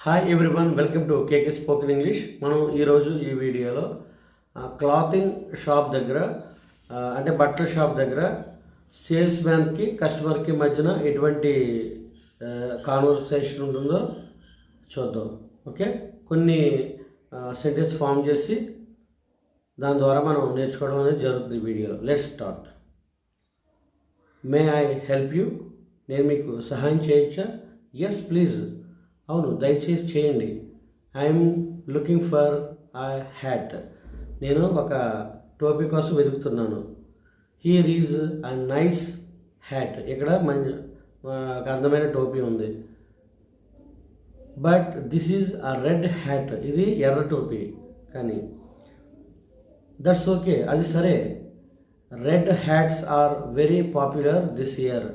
Hi everyone welcome to K K spoken English మనం ఈరోజు ఈ వీడియోలో క్లాతింగ్ షాప్ దగ్గర అంటే బట్టల షాప్ దగ్గర సేల్స్ మ్యాన్కి కస్టమర్కి మధ్యన ఎటువంటి కాన్వర్సేషన్ ఉంటుందో చూద్దాం. ఓకే కొన్ని సెంటెన్స్ ఫామ్ చేసి దాని ద్వారా మనం నేర్చుకోవడం అనేది జరుగుతుంది వీడియోలో. Let's start may I help you నేను మీకు సహాయం చేయొచ్చా ఎస్ ప్లీజ్ అవును దయచేసి చేయండి. I'm looking for I hat. నేను ఒక టోపీ కోసం వెతుకుతున్నాను. Here is a nice hat. ఇక్కడ మంచి ఒక అందమైన టోపీ ఉంది. But this is a red hat. ఇది ఎర్ర టోపీ కానీ. That's okay. అది సరే. Red hats are very popular this year.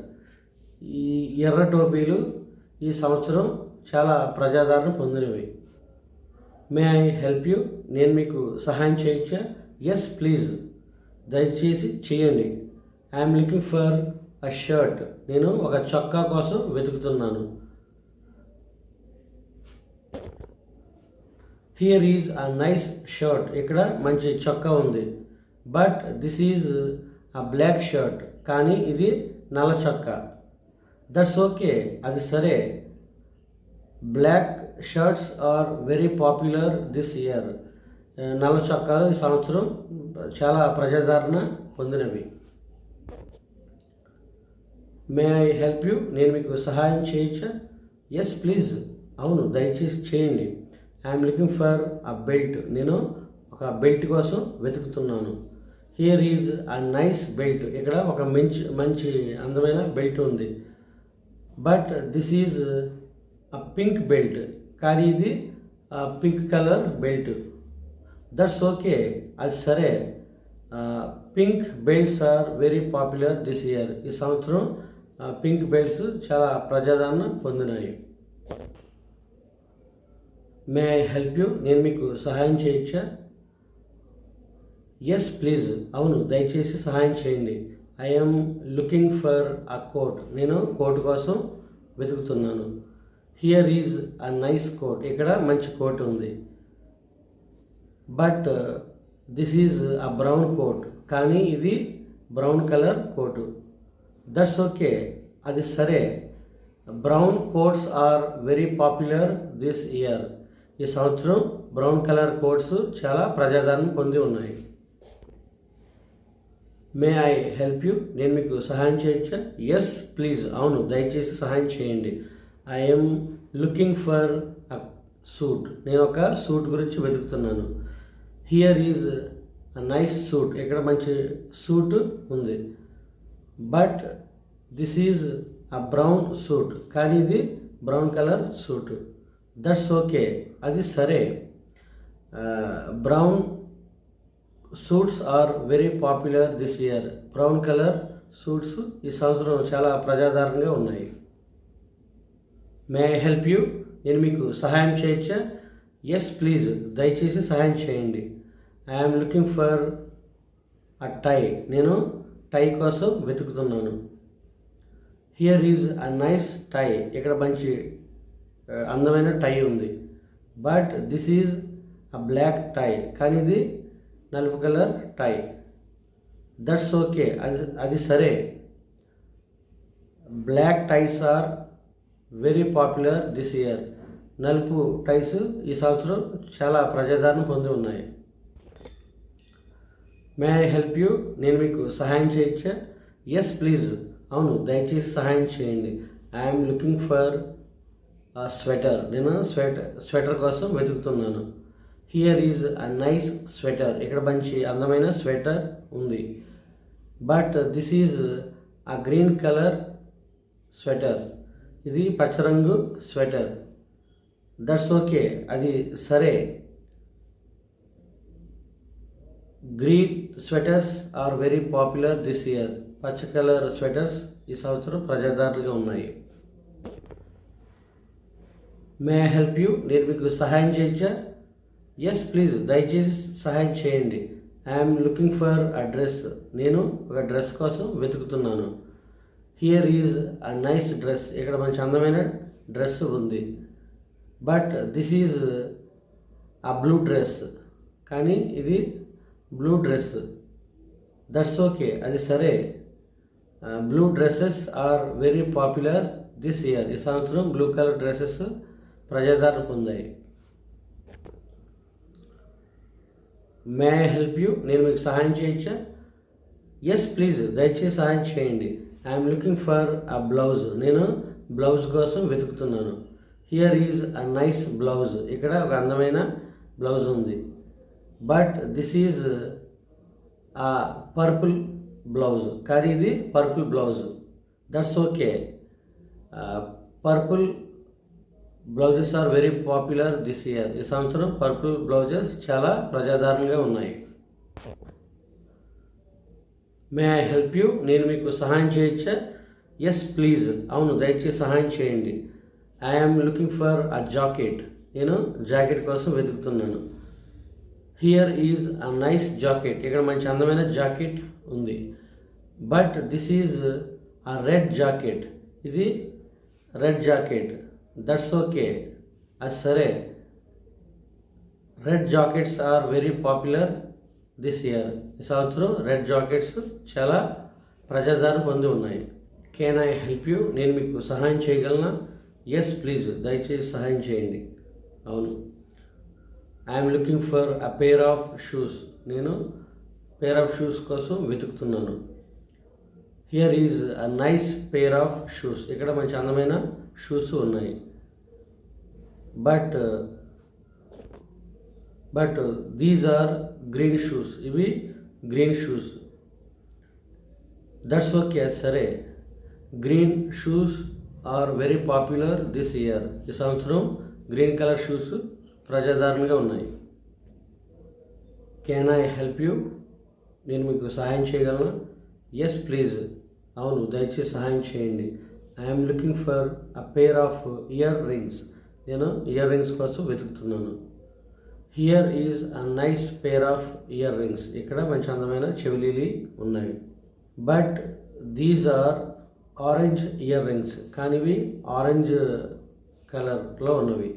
ఈ ఎర్ర టోపీలు ఈ సంవత్సరం చాలా ప్రజాదరణ పొందినవి. మే ఐ హెల్ప్ యూ నేను మీకు సహాయం చేయొచ్చా ఎస్ ప్లీజ్ దయచేసి చేయండి. I'm looking for a shirt నేను ఒక చొక్కా కోసం వెతుకుతున్నాను. Here is a nice shirt ఇక్కడ మంచి చొక్కా ఉంది. But this is a black shirt కానీ ఇది నల్ల చొక్కా. దట్స్ ఓకే అది సరే. Black shirts are very popular this year నల్ల చొక్కాలు ఈ సంవత్సరం చాలా ప్రజాదరణ పొందినవి. మే ఐ హెల్ప్ యూ నేను మీకు సహాయం చేయొచ్చా? ఎస్ ప్లీజ్ అవును దయచేసి చేయండి. I'm looking for a belt నేను ఒక బెల్ట్ కోసం వెతుకుతున్నాను. Here is a nice belt ఇక్కడ ఒక మంచి మంచి అందమైన బెల్ట్ ఉంది. But this is pink belt కానీ ఇది pink colour belt that's okay అది సరే pink belts are very popular this year ఈ సంవత్సరం పింక్ బెల్ట్స్ చాలా ప్రజాదరణ పొందినాయి. మే ఐ హెల్ప్ యూ నేను మీకు సహాయం చేయొచ్చా ఎస్ ప్లీజ్ అవును దయచేసి సహాయం చేయండి. I'm looking for a coat నేను కోట్ కోసం వెతుకుతున్నాను. Here is a nice coat ఇక్కడ మంచి కోట్ ఉంది. But this is a brown coat కానీ ఇది brown colour coat that's okay అది సరే. Brown coats are very popular this year ఈ సంవత్సరం బ్రౌన్ కలర్ కోట్స్ చాలా ప్రజాదరణ పొంది ఉన్నాయి. మే ఐ హెల్ప్ యూ నేను మీకు సహాయం చేయొచ్చా? ఎస్ ప్లీజ్ అవును దయచేసి సహాయం చేయండి. I'm looking for a suit నేను ఒక సూట్ గురించి వెతుకుతున్నాను. Here is a nice suit ఇక్కడ మంచి సూట్ ఉంది? But this is a brown suit కానీ ఇది brown colour suit that's okay అది సరే. Brown suits are very popular this year brown colour suits ఈ సంవత్సరం చాలా ప్రజాదరణగా ఉన్నాయి. మే ఐ హెల్ప్ యూ నేను మీకు సహాయం చేయొచ్చా? ఎస్ ప్లీజ్ దయచేసి సహాయం చేయండి. I'm looking for a tie నేను టై కోసం వెతుకుతున్నాను. Here is a nice tie ఇక్కడ మంచి అందమైన టై ఉంది. But this is a black tie కానీ ఇది నలుపు కలర్ టై దట్స్ ఓకే అది అది సరే. Black ties are very popular this year నలుపు టైస్ ఈ సంవత్సరం చాలా ప్రజాదరణ పొంది ఉన్నాయి. మే ఐ హెల్ప్ యూ నేను మీకు సహాయం చేయొచ్చా? ఎస్ ప్లీజ్ అవును దయచేసి సహాయం చేయండి. ఐఎమ్ లుకింగ్ ఫర్ స్వెటర్ నేను స్వెటర్ స్వెటర్ కోసం వెతుకుతున్నాను. Here is a nice sweater ఇక్కడ మంచి అందమైన స్వెటర్ ఉంది. But this is a green colour sweater ఇది పచ్చరంగు స్వెటర్. దట్స్ ఓకే అది సరే. Green sweaters are very popular this year పచ్చ కలర్ స్వెటర్స్ ఈ సంవత్సరం ప్రజాదారులుగా ఉన్నాయి. మే ఐ హెల్ప్ యూ నేను మీకు సహాయం చేయొచ్చా ఎస్ ప్లీజ్ దయచేసి సహాయం చేయండి. ఐఎమ్ లుకింగ్ ఫర్ అడ్రస్ నేను ఒక డ్రెస్ కోసం వెతుకుతున్నాను. Here is a nice dress ఇక్కడ మంచి అందమైన డ్రెస్ ఉంది. But this is a blue dress కానీ ఇది బ్లూ డ్రెస్ దట్స్ ఓకే అది సరే. Blue dresses are very popular this year ఈ సంవత్సరం బ్లూ కలర్ డ్రెస్సెస్ ప్రజాదరణ పొందాయి మే ఐ హెల్ప్ యూ నేను మీకు సహాయం చేయొచ్చా? ఎస్ ప్లీజ్ దయచేసి సహాయం చేయండి. I'm looking for a blouse నేను బ్లౌజ్ కోసం వెతుకుతున్నాను. Here is a nice blouse ఇక్కడ ఒక అందమైన బ్లౌజ్ ఉంది. But this is a purple blouse కానీ ఇది purple blouse that's okay purple blouses are very popular this year ఈ సంవత్సరం పర్పుల్ బ్లౌజెస్ చాలా ప్రజాదరణగా ఉన్నాయి. మే ఐ హెల్ప్ యూ నేను మీకు సహాయం చేయొచ్చా? ఎస్ ప్లీజ్ అవును దయచేసి సహాయం చేయండి. I'm looking for a jacket నేను జాకెట్ కోసం వెతుకుతున్నాను. Here is a nice jacket ఇక్కడ మంచి అందమైన జాకెట్ ఉంది. But this is a red jacket ఇది రెడ్ జాకెట్ దట్స్ ఓకే అది సరే. Red jackets are very popular this year ఈ సంవత్సరం రెడ్ జాకెట్స్ చాలా ప్రజాదరణ పొంది ఉన్నాయి. కెన్ ఐ హెల్ప్ యూ నేను మీకు సహాయం చేయగలనా? ఎస్ ప్లీజ్ దయచేసి సహాయం చేయండి. అవును. I'm looking for a pair of shoes నేను పేర్ ఆఫ్ షూస్ కోసం వెతుకుతున్నాను. Here is a nice pair of shoes ఇక్కడ మంచి అందమైన షూస్ ఉన్నాయి. But but these are green shoes ఇవి గ్రీన్ షూస్. దట్స్ ఓకే సరే. Green shoes are very popular this year. ఈ సంవత్సరం గ్రీన్ కలర్ షూస్ ప్రజాదరణగా ఉన్నాయి. కెన్ ఐ హెల్ప్ యూ నేను మీకు సహాయం చేయగలను? ఎస్ ప్లీజ్ అవును దయచేసి సహాయం చేయండి. I'm looking for a pair of earrings నేను ఇయర్ రింగ్స్ కోసం వెతుకుతున్నాను. Here is a nice pair of earrings ఇక్కడ మంచి అందమైన చెవిలీలు ఉన్నాయి. But these are orange earrings కానివి ఆరెంజ్ కలర్లో ఉన్నవి.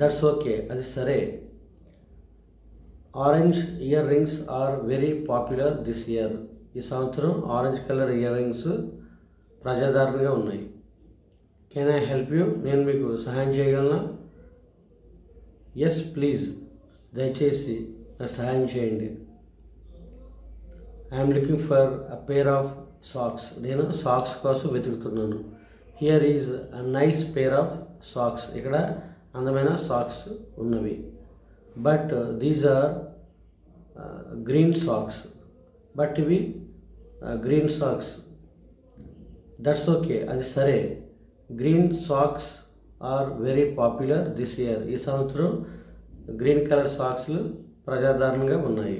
దట్స్ ఓకే అది సరే. Orange earrings are very popular this year ఈ సంవత్సరం ఆరెంజ్ కలర్ ఇయర్ రింగ్స్ ప్రజాదరణగా ఉన్నాయి. కెన్ ఐ హెల్ప్ యూ నేను మీకు సహాయం చేయగలనా? ఎస్ ప్లీజ్ దయచేసి నాకు సహాయం చేయండి. I'm looking for a pair of socks నేను సాక్స్ కోసం వెతుకుతున్నాను. Here is a nice pair of socks ఇక్కడ అందమైన సాక్స్ ఉన్నవి. But these are green socks but ఇవి గ్రీన్ సాక్స్ దట్స్ ఓకే అది సరే. Green socks are very popular this year ఈ సంవత్సరం గ్రీన్ కలర్ సాక్స్లు ప్రజాదరణగా ఉన్నాయి.